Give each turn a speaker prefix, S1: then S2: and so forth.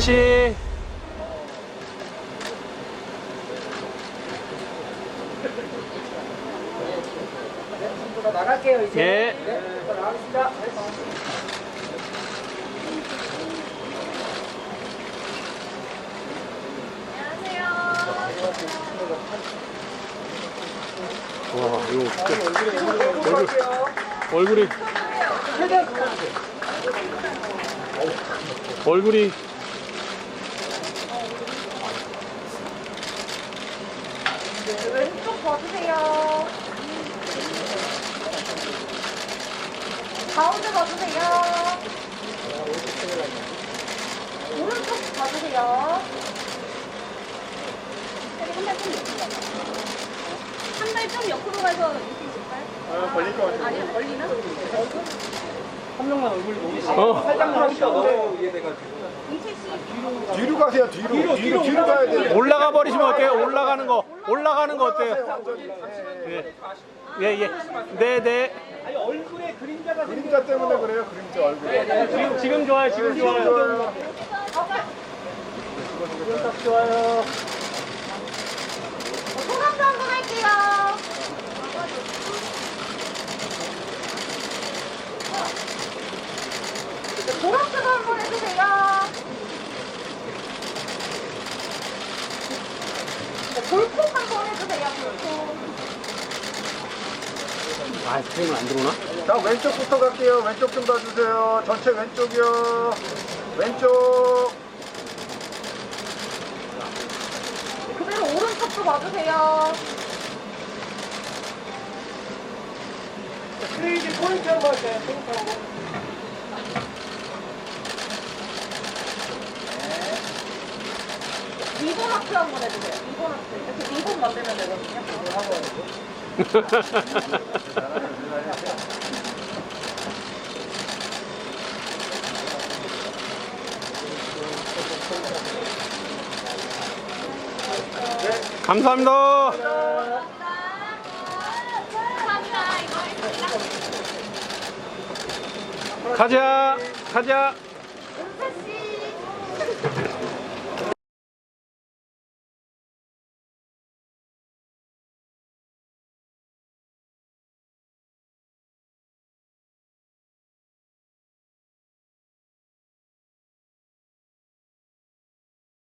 S1: 씨.
S2: 나갈게요 이제.
S1: 예.
S2: 네, 나가겠습니다.
S1: 와, 이거 진짜
S2: 갈게요.
S1: 얼굴이. 얼굴이
S3: 왼쪽 봐주세요. 가운데 봐주세요. 오른쪽 봐주세요. 한 발 좀 옆으로 가서 이렇게 있을까요? 아, 걸릴 것 같아요. 아니요, 걸리나?
S2: 한 명만 얼굴이 너무 심
S1: 어.
S2: 살짝만 하시죠. 너무 이해돼가지고.
S3: 이채 씨.
S4: 뒤로 가세요 뒤로 뒤로 뒤로, 뒤로 가야 돼요
S1: 올라가 버리시면 어때요? 올라가는 거. 올라가는 거 어때요? 예. 예, 예. 네, 네.
S2: 아니 얼굴에 그림자가
S4: 그림자 때문에 그래요 그림자 얼굴
S1: 지금 지금 좋아요. 지금 좋아요.
S4: 좋아요
S2: 딱 좋아요.
S3: 소감도 한번 할게요. 보라트도 한번 해주세요. 볼콕 한번 해주세요. 볼콕.
S1: 아, 스크린은 안 들어오나?
S4: 자 왼쪽부터 갈게요 왼쪽 좀 봐주세요 전체 왼쪽이요 왼쪽
S3: 그대로 오른쪽도 봐주세요.
S2: 크레이지 포인트 한번 할까요? 포인트 한번.
S3: 리본 하트 한 번 해주세요. 리본 하트. 이렇게 리본 만들면 되거든요.
S1: 감사합니다. 가자. 가자.